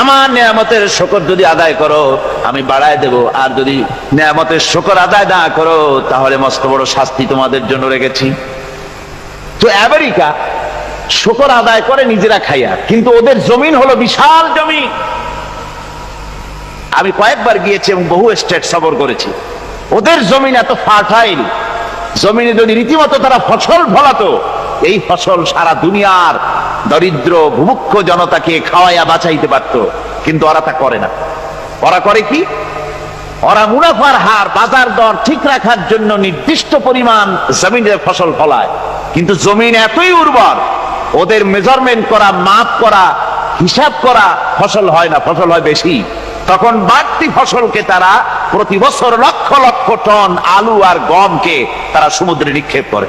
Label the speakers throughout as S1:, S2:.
S1: আমার নিয়ামতের শকর যদি আদায় করো, আমি বাড়ায় দেব। আর যদি নিয়ামতের শকর আদায় না করো, তাহলে মস্ত বড় শাস্তি তোমাদের জন্য রেখেছি। তো আমেরিকা শকর আদায় করে নিজেরা খাইয়া, কিন্তু ওদের জমিন হলো বিশাল জমি আমি কয়েকবার গিয়েছি এবং বহু স্টেট সফর করেছি। ওদের জমিন এত ফার্টাইল জমিনে যদি রীতিমতো তারা ফসল ফলাতো, এই ফসল সারা দুনিয়ার দরিদ্র ভুমুক্ষ জনতাকে খাওয়াইয়া বাঁচাইতে পারত, কিন্তু ওরা তা করে না। ওরা করে কি? ওরা মুনাফার হার, বাজার দর ঠিক রাখার জন্য নির্দিষ্ট পরিমাণ জমিনে ফসল ফলায়। কিন্তু জমিন এতই উর্বর, ওদের মেজারমেন্ট করা মাপ করা, হিসাব করা ফসল হয় না, ফসল হয় বেশি। তখন বাড়তি ফসলকে তারা প্রতি বছর লক্ষ লক্ষ টন আলু আর গমকে তারা সমুদ্রে নিক্ষেপ করে।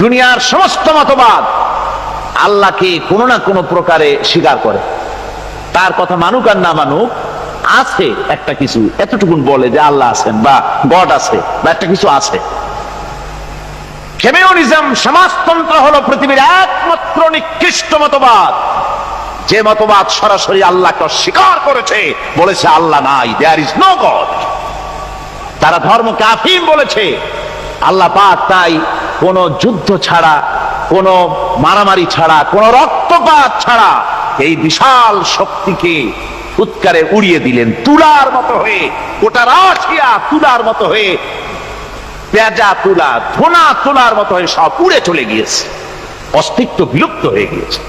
S1: দুনিয়ার সমস্ত মতবাদ আল্লাহকে কোনো না কোনো প্রকারে স্বীকার করে। তার কথা মানুক আর না মানুক, আছে একটা কিছু, এতটুকুন বলে যে আল্লাহ আছেন বা গড আছে বা একটা কিছু আছে। কমিউনিজম সমাজতন্ত্র হলো পৃথিবীর একমাত্র নিকৃষ্ট মতবাদ। যে মতবাদ সরাসরি আল্লাহকে অস্বীকার করেছে, বলেছে আল্লাহ নাই দেয়ার ইজ নো গড তারা ধর্মকে আফিম বলেছে। আল্লাহ পাক তাই কোন যুদ্ধ ছাড়া, কোন মারামারি ছাড়া, কোনো রক্তপাত ছাড়া এই বিশাল শক্তিকে উৎকারে উড়িয়ে দিলেন তুলার মতো হয়ে, গোটা রাশিয়া তুলার মতো হয়ে পেঁজা তুলা, ধোনা তুলার মতো হয়ে সব উড়ে চলে গিয়েছে। অস্তিত্ব বিলুপ্ত হয়ে গিয়েছে।